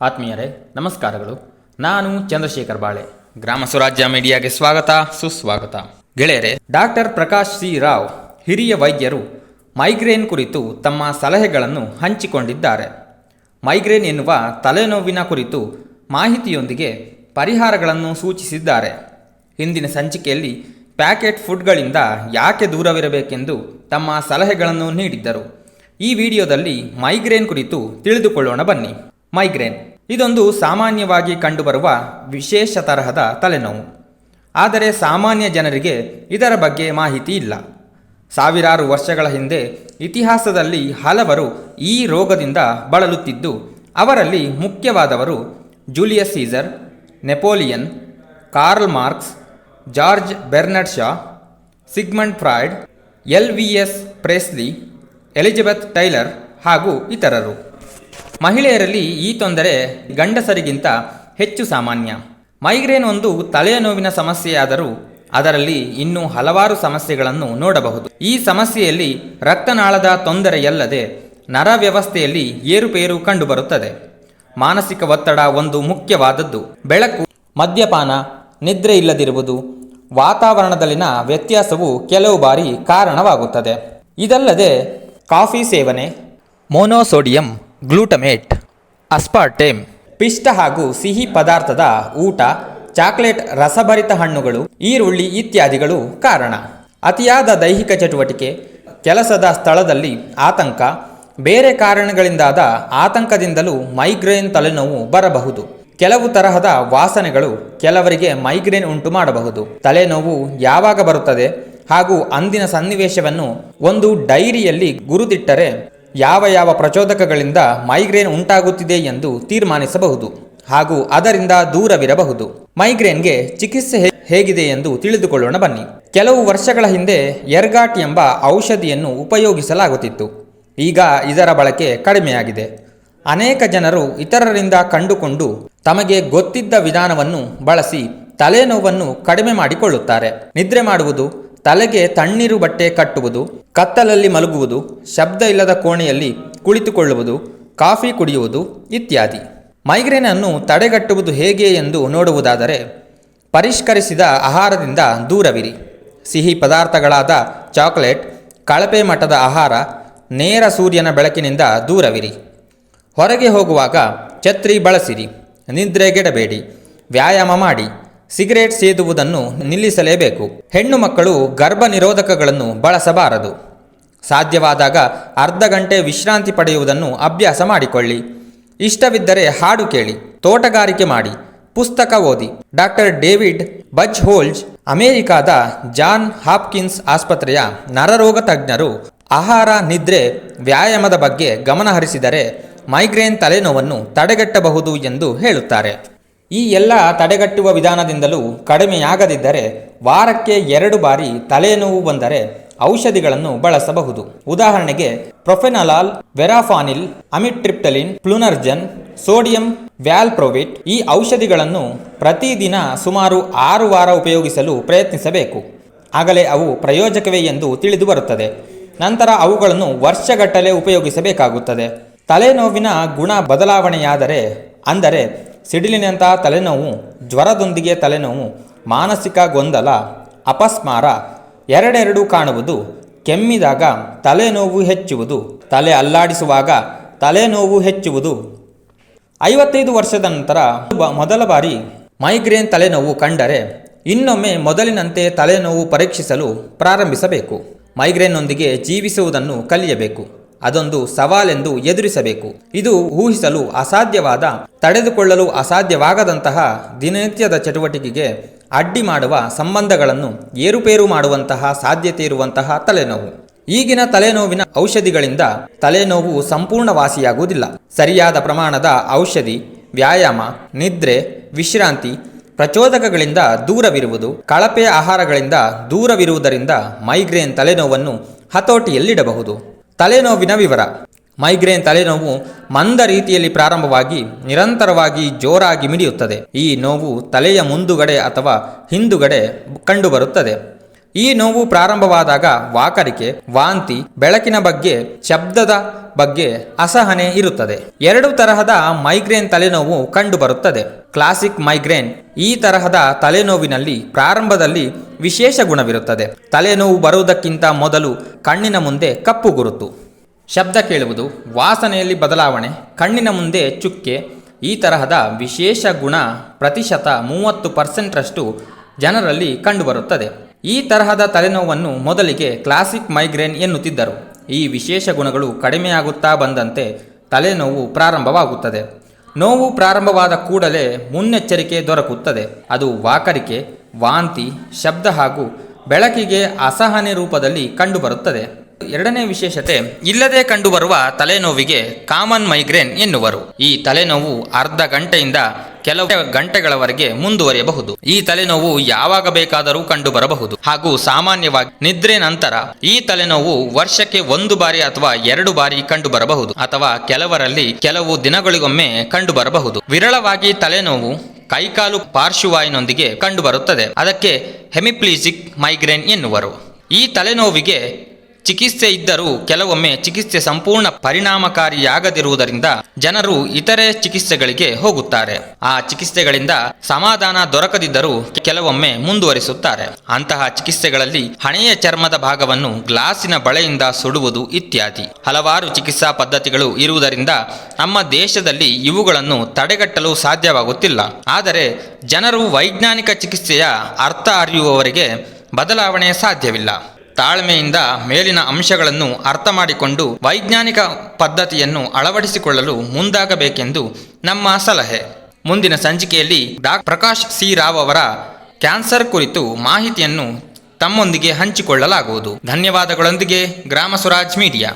ಆತ್ಮೀಯರೇ, ನಮಸ್ಕಾರಗಳು. ನಾನು ಚಂದ್ರಶೇಖರ್ ಬಾಳೆ. ಗ್ರಾಮ ಸ್ವರಾಜ್ಯ ಮೀಡಿಯಾಗೆ ಸ್ವಾಗತ, ಸುಸ್ವಾಗತ. ಗೆಳೆಯರೆ, ಡಾಕ್ಟರ್ ಪ್ರಕಾಶ್ ಸಿ ರಾವ್, ಹಿರಿಯ ವೈದ್ಯರು, ಮೈಗ್ರೇನ್ ಕುರಿತು ತಮ್ಮ ಸಲಹೆಗಳನ್ನು ಹಂಚಿಕೊಂಡಿದ್ದಾರೆ. ಮೈಗ್ರೇನ್ ಎನ್ನುವ ತಲೆನೋವಿನ ಕುರಿತು ಮಾಹಿತಿಯೊಂದಿಗೆ ಪರಿಹಾರಗಳನ್ನು ಸೂಚಿಸಿದ್ದಾರೆ. ಹಿಂದಿನ ಸಂಚಿಕೆಯಲ್ಲಿ ಪ್ಯಾಕೆಟ್ ಫುಡ್ಗಳಿಂದ ಯಾಕೆ ದೂರವಿರಬೇಕೆಂದು ತಮ್ಮ ಸಲಹೆಗಳನ್ನು ನೀಡಿದ್ದರು. ಈ ವಿಡಿಯೋದಲ್ಲಿ ಮೈಗ್ರೇನ್ ಕುರಿತು ತಿಳಿದುಕೊಳ್ಳೋಣ ಬನ್ನಿ. ಮೈಗ್ರೇನ್. ಇದೊಂದು ಸಾಮಾನ್ಯವಾಗಿ ಕಂಡುಬರುವ ವಿಶೇಷ ತರಹದ ತಲೆನೋವು. ಆದರೆ ಸಾಮಾನ್ಯ ಜನರಿಗೆ ಇದರ ಬಗ್ಗೆ ಮಾಹಿತಿ ಇಲ್ಲ. ಸಾವಿರಾರು ವರ್ಷಗಳ ಹಿಂದೆ ಇತಿಹಾಸದಲ್ಲಿ ಹಲವರು ಈ ರೋಗದಿಂದ ಬಳಲುತ್ತಿದ್ದು, ಅವರಲ್ಲಿ ಮುಖ್ಯವಾದವರು Julius Caesar, Napoleon, Karl Marx, George Bernard Shaw, Sigmund Freud, Elvis Presley, Elizabeth Taylor ಹಾಗೂ ಇತರರು. ಮಹಿಳೆಯರಲ್ಲಿ ಈ ತೊಂದರೆ ಗಂಡಸರಿಗಿಂತ ಹೆಚ್ಚು ಸಾಮಾನ್ಯ. ಮೈಗ್ರೇನ್ ಒಂದು ತಲೆಯ ನೋವಿನ ಸಮಸ್ಯೆಯಾದರೂ ಅದರಲ್ಲಿ ಇನ್ನೂ ಹಲವಾರು ಸಮಸ್ಯೆಗಳನ್ನು ನೋಡಬಹುದು. ಈ ಸಮಸ್ಯೆಯಲ್ಲಿ ರಕ್ತನಾಳದ ತೊಂದರೆಯಲ್ಲದೆ ನರ ವ್ಯವಸ್ಥೆಯಲ್ಲಿ ಏರುಪೇರು ಕಂಡುಬರುತ್ತದೆ. ಮಾನಸಿಕ ಒತ್ತಡ ಒಂದು ಮುಖ್ಯವಾದದ್ದು. ಬೆಳಕು, ಮದ್ಯಪಾನ, ನಿದ್ರೆ ಇಲ್ಲದಿರುವುದು, ವಾತಾವರಣದಲ್ಲಿನ ವ್ಯತ್ಯಾಸವು ಕೆಲವು ಬಾರಿ ಕಾರಣವಾಗುತ್ತದೆ. ಇದಲ್ಲದೆ ಕಾಫಿ ಸೇವನೆ, ಮೋನೋಸೋಡಿಯಂ ಗ್ಲೂಟಮೇಟ್, ಅಸ್ಪಾರ್ಟೇಮ್, ಪಿಷ್ಟ ಹಾಗೂ ಸಿಹಿ ಪದಾರ್ಥದ ಊಟ, ಚಾಕ್ಲೇಟ್ ರಸಭರಿತ ಹಣ್ಣುಗಳು, ಈರುಳ್ಳಿ ಇತ್ಯಾದಿಗಳು ಕಾರಣ. ಅತಿಯಾದ ದೈಹಿಕ ಚಟುವಟಿಕೆ, ಕೆಲಸದ ಸ್ಥಳದಲ್ಲಿ ಆತಂಕ, ಬೇರೆ ಕಾರಣಗಳಿಂದಾದ ಆತಂಕದಿಂದಲೂ ಮೈಗ್ರೇನ್ ತಲೆನೋವು ಬರಬಹುದು. ಕೆಲವು ತರಹದ ವಾಸನೆಗಳು ಕೆಲವರಿಗೆ ಮೈಗ್ರೇನ್ ಉಂಟು ಮಾಡಬಹುದು. ತಲೆನೋವು ಯಾವಾಗ ಬರುತ್ತದೆ ಹಾಗೂ ಅಂದಿನ ಸನ್ನಿವೇಶವನ್ನು ಒಂದು ಡೈರಿಯಲ್ಲಿ ಗುರುತಿಟ್ಟರೆ ಯಾವ ಯಾವ ಪ್ರಚೋದಕಗಳಿಂದ ಮೈಗ್ರೇನ್ ಉಂಟಾಗುತ್ತಿದೆ ಎಂದು ತೀರ್ಮಾನಿಸಬಹುದು ಹಾಗೂ ಅದರಿಂದ ದೂರವಿರಬಹುದು. ಮೈಗ್ರೇನ್ಗೆ ಚಿಕಿತ್ಸೆ ಹೇಗಿದೆ ಎಂದು ತಿಳಿದುಕೊಳ್ಳೋಣ ಬನ್ನಿ. ಕೆಲವು ವರ್ಷಗಳ ಹಿಂದೆ ಎರ್ಗಾಟ್ ಎಂಬ ಔಷಧಿಯನ್ನು ಉಪಯೋಗಿಸಲಾಗುತ್ತಿತ್ತು. ಈಗ ಇದರ ಬಳಕೆ ಕಡಿಮೆಯಾಗಿದೆ. ಅನೇಕ ಜನರು ಇತರರಿಂದ ಕಂಡುಕೊಂಡು ತಮಗೆ ಗೊತ್ತಿದ್ದ ವಿಧಾನವನ್ನು ಬಳಸಿ ತಲೆನೋವನ್ನು ಕಡಿಮೆ ಮಾಡಿಕೊಳ್ಳುತ್ತಾರೆ. ನಿದ್ರೆ ಮಾಡುವುದು ತಲೆಗೆ ತಣ್ಣೀರು ಬಟ್ಟೆ ಕಟ್ಟುವುದು, ಕತ್ತಲಲ್ಲಿ ಮಲಗುವುದು, ಶಬ್ದ ಇಲ್ಲದ ಕೋಣೆಯಲ್ಲಿ ಕುಳಿತುಕೊಳ್ಳುವುದು, ಕಾಫಿ ಕುಡಿಯುವುದು ಇತ್ಯಾದಿ. ಮೈಗ್ರೇನ್ ಅನ್ನು ತಡೆಗಟ್ಟುವುದು ಹೇಗೆ ಎಂದು ನೋಡುವುದಾದರೆ, ಪರಿಷ್ಕರಿಸಿದ ಆಹಾರದಿಂದ ದೂರವಿರಿ. ಸಿಹಿ ಪದಾರ್ಥಗಳಾದ ಚಾಕ್ಲೇಟ್, ಕಳಪೆ ಮಟ್ಟದ ಆಹಾರ, ನೇರ ಸೂರ್ಯನ ಬೆಳಕಿನಿಂದ ದೂರವಿರಿ. ಹೊರಗೆ ಹೋಗುವಾಗ ಛತ್ರಿ ಬಳಸಿರಿ, ನಿದ್ರೆಗೆಡಬೇಡಿ, ವ್ಯಾಯಾಮ ಮಾಡಿ ಸಿಗರೇಟ್ ಸೇದುವುದನ್ನು ನಿಲ್ಲಿಸಲೇಬೇಕು. ಹೆಣ್ಣು ಮಕ್ಕಳು ಗರ್ಭ ನಿರೋಧಕಗಳನ್ನು ಬಳಸಬಾರದು. ಸಾಧ್ಯವಾದಾಗ ಅರ್ಧ ಗಂಟೆ ವಿಶ್ರಾಂತಿ ಪಡೆಯುವುದನ್ನು ಅಭ್ಯಾಸ ಮಾಡಿಕೊಳ್ಳಿ. ಇಷ್ಟವಿದ್ದರೆ ಹಾಡು ಕೇಳಿ, ತೋಟಗಾರಿಕೆ ಮಾಡಿ, ಪುಸ್ತಕ ಓದಿ. ಡಾಕ್ಟರ್ ಡೇವಿಡ್ ಬಜ್ ಹೋಲ್ಜ್ ಅಮೆರಿಕಾದ ಜಾನ್ ಹಾಪ್ಕಿನ್ಸ್ ಆಸ್ಪತ್ರೆಯ ನರರೋಗ ತಜ್ಞರು ಆಹಾರ, ನಿದ್ರೆ, ವ್ಯಾಯಾಮದ ಬಗ್ಗೆ ಗಮನ ಹರಿಸಿದರೆ ಮೈಗ್ರೇನ್ ತಲೆನೋವನ್ನು ತಡೆಗಟ್ಟಬಹುದು ಎಂದು ಹೇಳುತ್ತಾರೆ. ಈ ಎಲ್ಲ ತಡೆಗಟ್ಟುವ ವಿಧಾನದಿಂದಲೂ ಕಡಿಮೆಯಾಗದಿದ್ದರೆ ವಾರಕ್ಕೆ ಎರಡು ಬಾರಿ ತಲೆನೋವು ಬಂದರೆ ಔಷಧಿಗಳನ್ನು ಬಳಸಬಹುದು. ಉದಾಹರಣೆಗೆ ಪ್ರೊಫೆನಲಾಲ್, ವೆರಾಫಾನಿಲ್, ಅಮಿಟ್ರಿಪ್ಟಲಿನ್, ಪ್ಲುನರ್ಜನ್, ಸೋಡಿಯಂ, ವ್ಯಾಲ್ಪ್ರೋವಿಟ್ ಈ ಔಷಧಿಗಳನ್ನು ಪ್ರತಿದಿನ ಸುಮಾರು ಆರು ವಾರ ಉಪಯೋಗಿಸಲು ಪ್ರಯತ್ನಿಸಬೇಕು. ಆಗಲೇ ಅವು ಪ್ರಯೋಜಕವೇ ಎಂದು ತಿಳಿದು ಬರುತ್ತದೆ ನಂತರ ಅವುಗಳನ್ನು ವರ್ಷಗಟ್ಟಲೆ ಉಪಯೋಗಿಸಬೇಕಾಗುತ್ತದೆ. ತಲೆನೋವಿನ ಗುಣ ಬದಲಾವಣೆಯಾದರೆ, ಅಂದರೆ ಸಿಡಿಲಿನಂತಹ ತಲೆನೋವು, ಜ್ವರದೊಂದಿಗೆ ತಲೆನೋವು, ಮಾನಸಿಕ ಗೊಂದಲ, ಅಪಸ್ಮಾರ, ಎರಡೆರಡು ಕಾಣುವುದು. ಕೆಮ್ಮಿದಾಗ ತಲೆನೋವು ಹೆಚ್ಚುವುದು. ತಲೆ ಅಲ್ಲಾಡಿಸುವಾಗ ತಲೆನೋವು ಹೆಚ್ಚುವುದು. ಐವತ್ತೈದು ವರ್ಷದ ನಂತರ ಮೊದಲ ಬಾರಿ ಮೈಗ್ರೇನ್ ತಲೆನೋವು ಕಂಡರೆ ಇನ್ನೊಮ್ಮೆ ಮೊದಲಿನಂತೆ ತಲೆನೋವು ಪರೀಕ್ಷಿಸಲು ಪ್ರಾರಂಭಿಸಬೇಕು. ಮೈಗ್ರೇನ್ನೊಂದಿಗೆ ಜೀವಿಸುವುದನ್ನು ಕಲಿಯಬೇಕು. ಅದೊಂದು ಸವಾಲೆಂದು ಎದುರಿಸಬೇಕು. ಇದು ಊಹಿಸಲು ಅಸಾಧ್ಯವಾದ, ತಡೆದುಕೊಳ್ಳಲು ಅಸಾಧ್ಯವಾಗದಂತಹ ದಿನನಿತ್ಯದ ಚಟುವಟಿಕೆಗೆ ಅಡ್ಡಿ ಮಾಡುವ ಸಂಬಂಧಗಳನ್ನು ಏರುಪೇರು ಮಾಡುವಂತಹ ಸಾಧ್ಯತೆ ಇರುವಂತಹ ತಲೆನೋವು. ಈಗಿನ ತಲೆನೋವಿನ ಔಷಧಿಗಳಿಂದ ತಲೆನೋವು ಸಂಪೂರ್ಣ ವಾಸಿಯಾಗುವುದಿಲ್ಲ ಸರಿಯಾದ ಪ್ರಮಾಣದ ಔಷಧಿ, ವ್ಯಾಯಾಮ, ನಿದ್ರೆ, ವಿಶ್ರಾಂತಿ, ಪ್ರಚೋದಕಗಳಿಂದ ದೂರವಿರುವುದು, ಕಳಪೆ ಆಹಾರಗಳಿಂದ ದೂರವಿರುವುದರಿಂದ ಮೈಗ್ರೇನ್ ತಲೆನೋವನ್ನು ಹತೋಟಿಯಲ್ಲಿಡಬಹುದು. ತಲೆನೋವಿನ ವಿವರ. ಮೈಗ್ರೇನ್ ತಲೆನೋವು ಮಂದ ರೀತಿಯಲ್ಲಿ ಪ್ರಾರಂಭವಾಗಿ ನಿರಂತರವಾಗಿ ಜೋರಾಗಿ ಮಿಡಿಯುತ್ತದೆ. ಈ ನೋವು ತಲೆಯ ಮುಂದುಗಡೆ ಅಥವಾ ಹಿಂದುಗಡೆ ಕಂಡುಬರುತ್ತದೆ. ಈ ನೋವು ಪ್ರಾರಂಭವಾದಾಗ ವಾಕರಿಕೆ, ವಾಂತಿ, ಬೆಳಕಿನ ಬಗ್ಗೆ, ಶಬ್ದದ ಬಗ್ಗೆ ಅಸಹನೆ ಇರುತ್ತದೆ. ಎರಡು ತರಹದ ಮೈಗ್ರೇನ್ ತಲೆನೋವು ಕಂಡುಬರುತ್ತದೆ. ಕ್ಲಾಸಿಕ್ ಮೈಗ್ರೇನ್ ಈ ತರಹದ ತಲೆನೋವಿನಲ್ಲಿ ಪ್ರಾರಂಭದಲ್ಲಿ ವಿಶೇಷ ಗುಣವಿರುತ್ತದೆ. ತಲೆನೋವು ಬರುವುದಕ್ಕಿಂತ ಮೊದಲು ಕಣ್ಣಿನ ಮುಂದೆ ಕಪ್ಪು ಗುರುತು. ಶಬ್ದ ಕೇಳುವುದು, ವಾಸನೆಯಲ್ಲಿ ಬದಲಾವಣೆ, ಕಣ್ಣಿನ ಮುಂದೆ ಚುಕ್ಕೆ, ಈ ತರಹದ ವಿಶೇಷ ಗುಣ ಪ್ರತಿಶತ ಮೂವತ್ತು ಪರ್ಸೆಂಟ್ರಷ್ಟು ಜನರಲ್ಲಿ ಕಂಡುಬರುತ್ತದೆ. ಈ ತರಹದ ತಲೆನೋವನ್ನು ಮೊದಲಿಗೆ ಕ್ಲಾಸಿಕ್ ಮೈಗ್ರೇನ್ ಎನ್ನುತ್ತಿದ್ದರು. ಈ ವಿಶೇಷ ಗುಣಗಳು ಕಡಿಮೆಯಾಗುತ್ತಾ ಬಂದಂತೆ ತಲೆನೋವು ಪ್ರಾರಂಭವಾಗುತ್ತದೆ. ನೋವು ಪ್ರಾರಂಭವಾದ ಕೂಡಲೇ ಮುನ್ನೆಚ್ಚರಿಕೆ ದೊರಕುತ್ತದೆ. ಅದು ವಾಕರಿಕೆ, ವಾಂತಿ, ಶಬ್ದ ಹಾಗೂ ಬೆಳಕಿಗೆ ಅಸಹನೆ ರೂಪದಲ್ಲಿ ಕಂಡುಬರುತ್ತದೆ. ಎರಡನೇ ವಿಶೇಷತೆ, ಇಲ್ಲದೆ ಕಂಡುಬರುವ ತಲೆನೋವಿಗೆ ಕಾಮನ್ ಮೈಗ್ರೇನ್ ಎನ್ನುವರು. ಈ ತಲೆನೋವು ಅರ್ಧ ಗಂಟೆಯಿಂದ ಕೆಲವು ಗಂಟೆಗಳವರೆಗೆ ಮುಂದುವರಿಯಬಹುದು. ಈ ತಲೆನೋವು ಯಾವಾಗ ಬೇಕಾದರೂ ಕಂಡುಬರಬಹುದು. ಹಾಗೂ ಸಾಮಾನ್ಯವಾಗಿ ನಿದ್ರೆ ನಂತರ ಈ ತಲೆನೋವು ವರ್ಷಕ್ಕೆ ಒಂದು ಬಾರಿ ಅಥವಾ ಎರಡು ಬಾರಿ ಕಂಡುಬರಬಹುದು. ಅಥವಾ ಕೆಲವರಲ್ಲಿ ಕೆಲವು ದಿನಗಳಿಗೊಮ್ಮೆ ಕಂಡುಬರಬಹುದು. ವಿರಳವಾಗಿ ತಲೆನೋವು ಕೈಕಾಲು ಪಾರ್ಶ್ವವಾಯಿನೊಂದಿಗೆ ಕಂಡುಬರುತ್ತದೆ. ಅದಕ್ಕೆ ಹೆಮಿಪ್ಲೀಸಿಕ್ ಮೈಗ್ರೇನ್ ಎನ್ನುವರು. ಈ ತಲೆನೋವಿಗೆ ಚಿಕಿತ್ಸೆ ಇದ್ದರೂ ಕೆಲವೊಮ್ಮೆ ಚಿಕಿತ್ಸೆ ಸಂಪೂರ್ಣ ಪರಿಣಾಮಕಾರಿಯಾಗದಿರುವುದರಿಂದ ಜನರು ಇತರೆ ಚಿಕಿತ್ಸೆಗಳಿಗೆ ಹೋಗುತ್ತಾರೆ. ಆ ಚಿಕಿತ್ಸೆಗಳಿಂದ ಸಮಾಧಾನ ದೊರಕದಿದ್ದರೂ ಕೆಲವೊಮ್ಮೆ ಮುಂದುವರಿಸುತ್ತಾರೆ. ಅಂತಹ ಚಿಕಿತ್ಸೆಗಳಲ್ಲಿ ಹಣೆಯ ಚರ್ಮದ ಭಾಗವನ್ನು ಗ್ಲಾಸಿನ ಬಳೆಯಿಂದ ಸುಡುವುದು ಇತ್ಯಾದಿ. ಹಲವಾರು ಚಿಕಿತ್ಸಾ ಪದ್ಧತಿಗಳು ಇರುವುದರಿಂದ ನಮ್ಮ ದೇಶದಲ್ಲಿ ಇವುಗಳನ್ನು ತಡೆಗಟ್ಟಲು ಸಾಧ್ಯವಾಗುತ್ತಿಲ್ಲ. ಆದರೆ ಜನರು ವೈಜ್ಞಾನಿಕ ಚಿಕಿತ್ಸೆಯ ಅರ್ಥ ಅರಿಯುವವರಿಗೆ ಬದಲಾವಣೆ ಸಾಧ್ಯವಿಲ್ಲ. ತಾಳ್ಮೆಯಿಂದ ಮೇಲಿನ ಅಂಶಗಳನ್ನು ಅರ್ಥ ಮಾಡಿಕೊಂಡು ವೈಜ್ಞಾನಿಕ ಪದ್ಧತಿಯನ್ನು ಅಳವಡಿಸಿಕೊಳ್ಳಲು ಮುಂದಾಗಬೇಕೆಂದು ನಮ್ಮ ಸಲಹೆ. ಮುಂದಿನ ಸಂಚಿಕೆಯಲ್ಲಿ ಡಾ. ಪ್ರಕಾಶ್ ಸಿ. ರಾವ್ ಅವರ ಕ್ಯಾನ್ಸರ್ ಕುರಿತು ಮಾಹಿತಿಯನ್ನು ತಮ್ಮೊಂದಿಗೆ ಹಂಚಿಕೊಳ್ಳಲಾಗುವುದು. ಧನ್ಯವಾದಗಳೊಂದಿಗೆ ಗ್ರಾಮ ಸ್ವರಾಜ್ ಮೀಡಿಯಾ.